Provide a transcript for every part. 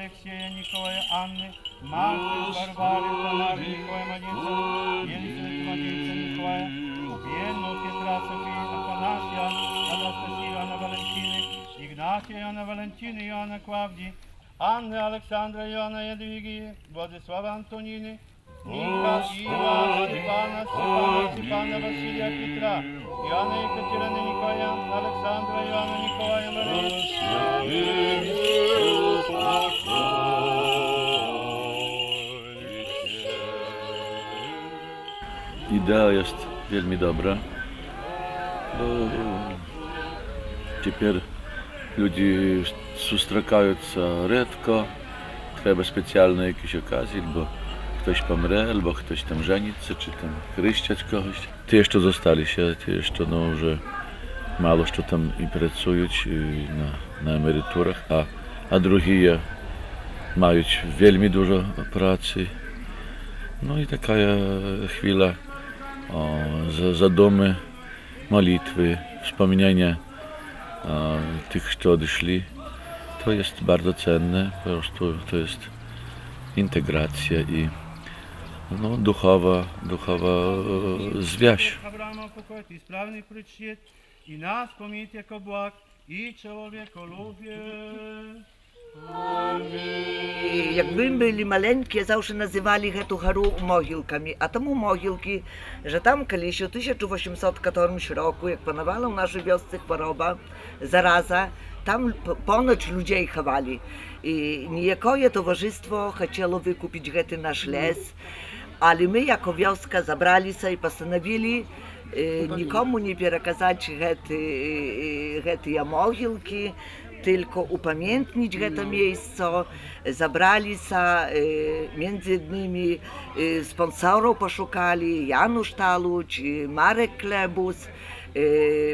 Юлии Алексея, Николая Анны, Марты, Варвары, Тамары, Николая Мадинца, Елизаветы Мадинца, Николая, Убиенного Петра, Софии, Афанасия, Анастасии, Иоанна Валентины, Игнатия, Иоанна Валентины, Иоанна Клавдии, Анны, Александра, Иоанна Ядвиги, Владислава Антонины, Ника, Ива, Степана, Степана, Степана, Василия, Петра, Иоанна Екатерины, Николая, Александра, Иоанна, Николая, Марии, Idea jest veľmi dobrá. Bo тепер люди зустрічаються рідко. Треба спеціальні якісь оказії, бо хтось помре, або хтось там жениться, чи там хрещать когось. Ті, що зосталися, ті, що ну, вже мало що там і працюють і на, на емеритурах, а, а другі мають вельми дуже праці. Ну i taka chwila o, za, domy, modlitwy, wspomnienia o, tych, którzy odeszli. To jest bardzo cenne, po prostu to jest integracja i no, duchowa, duchowa e, zwiaź. I nas jako błag, i. І Якби ми були маленькі, завжди називали гэту гару могілками. А тому могілки, że там колись у 1800 którymś roku, jak panowała w naszej wiosce choroba, zaraza, tam p- ponoć ludzi chowali. I niejakoje towarzystwo chciało wykupić гэty nasz les, ale my jako wioska zabrali się i postanowili y, nikomu nie przekazać гэty, y, гэtыя mogilki, tylko upamiętnić to miejsce. Zabrali się, y, między innymi y, sponsorów poszukali, Janusz Taluć, y, Marek Klebus,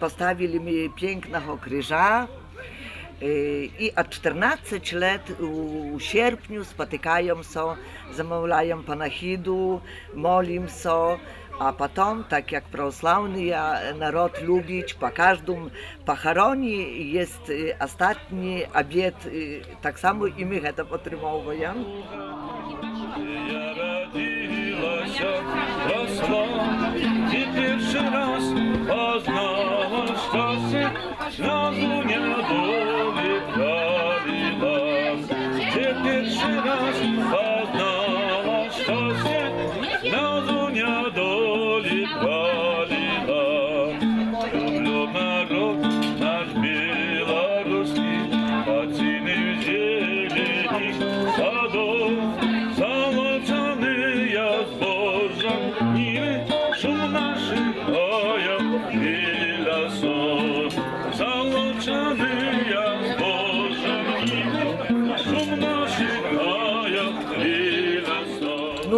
postawili mi pięknego krzyża. Y, I od 14 lat u sierpniu spotykają się, zamawiają panachidu, molą się, А потом, так як православний е, народ любить, по кожному похороні є е, останній обід, так само і ми це отримовуємо. Я родилася, росла, і перший раз познала, що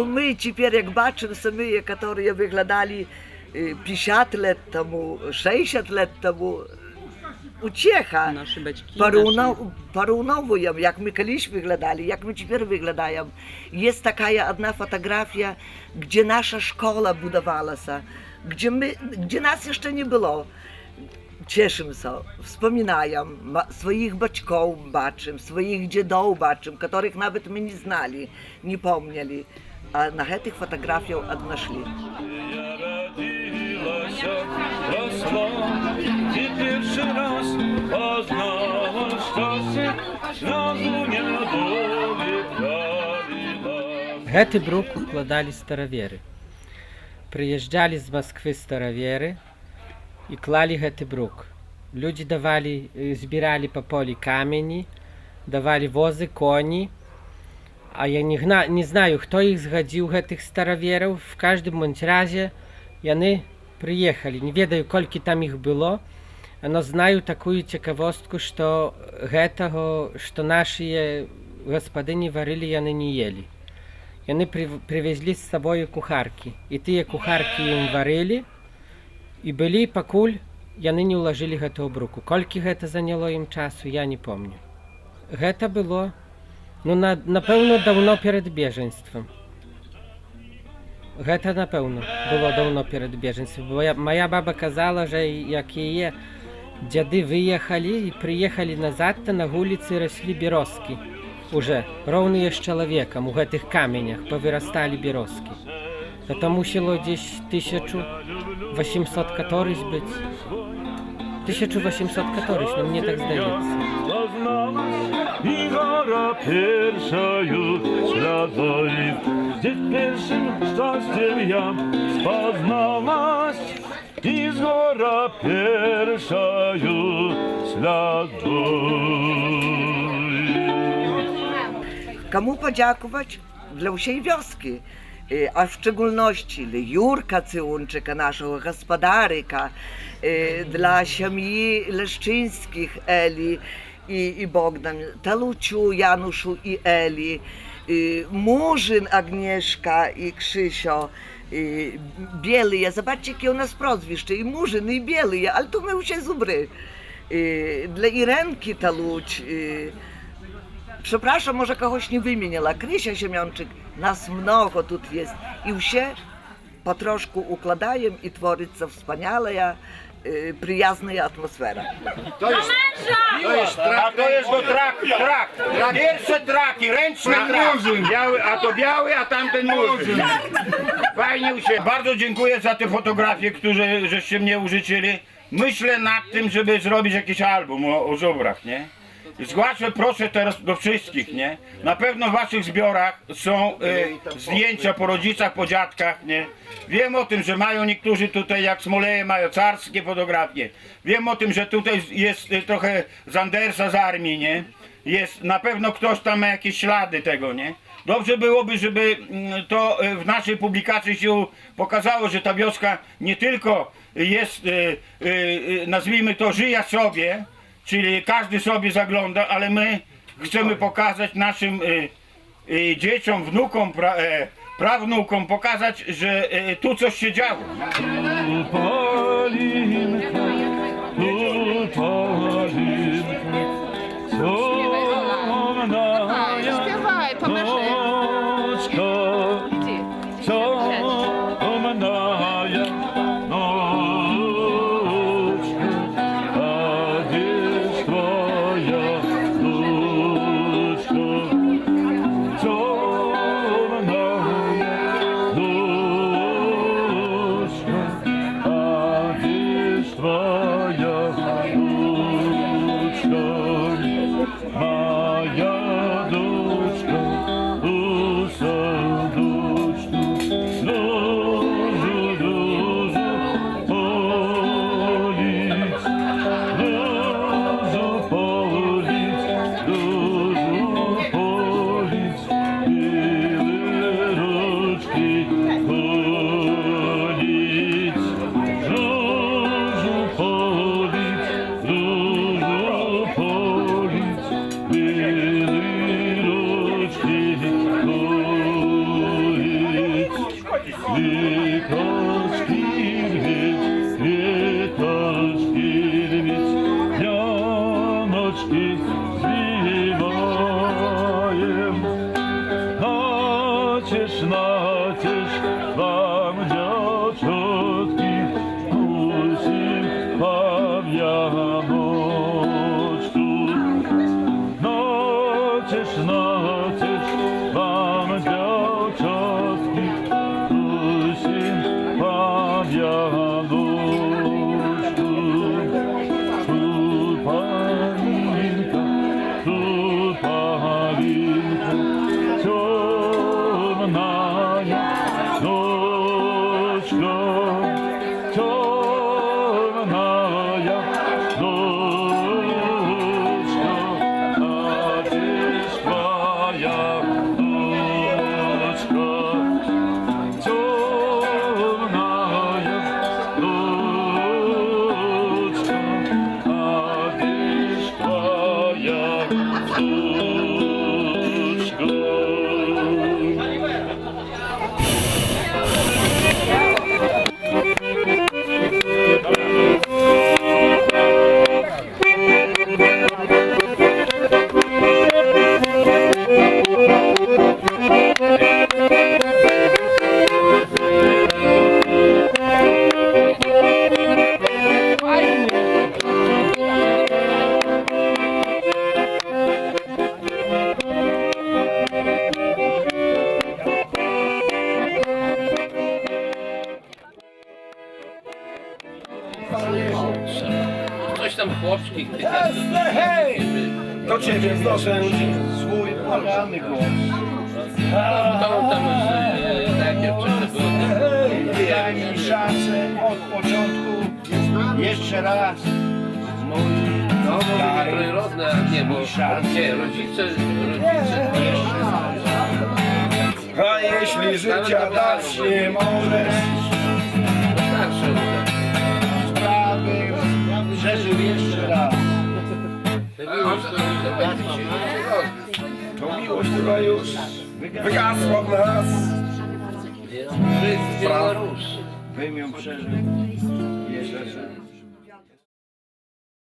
лесов. Ну ми тепер, як бачимо, самі, які виглядали е, 50 років тому, 60 років тому, утеха. Наші батьки. Порівнов, порівновуємо, як ми колись виглядали, як ми тепер виглядаємо. Є така одна фотографія, де наша школа будувалася, де, ми, де нас ще не було. Cieszymy wspominają, ma, swoich baćków baczym, swoich dziadów baczym, których nawet my nie znali, nie pomnieli, a na tych fotografiach odnaszli. Я родилася, росла, і перший раз познала щастя, зразу не долі правила. Гэты брук укладалі стараверы. Прыязджалі з Масквы стараверы і клалі гэты брук. Людзі давалі, э, збіралі па полі камені, давалі возы, коні. А я не, гна... не знаю, хто іх згадзіў гэтых старавераў. В каждым бонць разе яны прыехалі. Не ведаю, колькі там іх было, но знаю такую цікавостку, што гэтага, што нашыя гаспадыні варылі яны не елі. Яны прыв- прывезлі з сабою кухаркі. І тыя кухаркі ім варылі і былі пакуль яны не ўлажылі гэтого бруку. Колькі гэта заняло ім часу, я не помню. Гэта было ну, на, напэўна даўно перад бежанствам. Гэта напэўна было даўно перад бежанствам. Бо я, мая баба казала, że як яе дзяды выехалі і прыехалі назад, то на вуліцы раслі бярозкі. уже równy z człowiekiem u tych kamieniach powyrastali bieroski. To to musiało gdzieś 1800 któryś być. 1800 któryś, no mnie tak zdaje. Poznałaś i gora pierwsza już śladoi, gdzie pierwszym szczęściem ja poznałaś i z gora pierwsza już śladoi. Komu podziękować? Dla всей wioski. Y, A w szczególności dla Jurka Cyłunczyka, naszego gospodaryka, y, dla siemi Leszczyńskich Eli i, i Bogdan, Taluciu, Januszu i Eli, y, Murzyn Agnieszka i Krzysio, y, Bielyje, zobaczcie jakie u nas prozwiszcze, i Murzyn, i Bielyje, ale to my już się zubry. Y, Dla Irenki Taluć, y, Przepraszam, może kogoś nie wymieniła. Krysia Siemiączyk, nas mnogo tu jest. I все po troszku układają i tworzyć wspaniała, y, przyjazna atmosfera. To jest, to jest trak, to jest do trak, trak. Pierwsze traki, ręczne traki. Biały, a to biały, a tamten murzyn. Fajnie u się. Bardzo dziękuję za te fotografie, które żeście mnie użyczyli. Myślę nad tym, żeby zrobić jakiś album o, o żubrach, nie? Zgłaszę proszę teraz do wszystkich, nie? Na pewno w waszych zbiorach są y, zdjęcia po rodzicach, po dziadkach, nie? Wiem o tym, że mają niektórzy tutaj, jak Smoleje, mają carskie fotografie. Wiem o tym, że tutaj jest y, trochę z Andersa z armii, nie? Jest, na pewno ktoś tam ma jakieś ślady tego, nie? Dobrze byłoby, żeby mm, to y, w naszej publikacji się pokazało, że ta wioska nie tylko jest, y, y, nazwijmy to, żyje sobie, czyli każdy sobie zagląda, ale my chcemy pokazać naszym y, y, dzieciom, wnukom, pra, e, prawnukom, pokazać, że e, tu coś się działo. Lord. хочеш, носиш Boczki, ty Hej! Do ciebie znoszę swój płakany głos. To tam z, najpierw coś było. Daj mi szansę od początku, jeszcze raz. Mój No, bo Daj trójrodne, a nie, bo nie, rodzice, rodzice, A jeśli życia dać nie możesz, starsze. To miłość chyba już wygasła w nas. Róż. Bym ją przeżył jeszcze raz.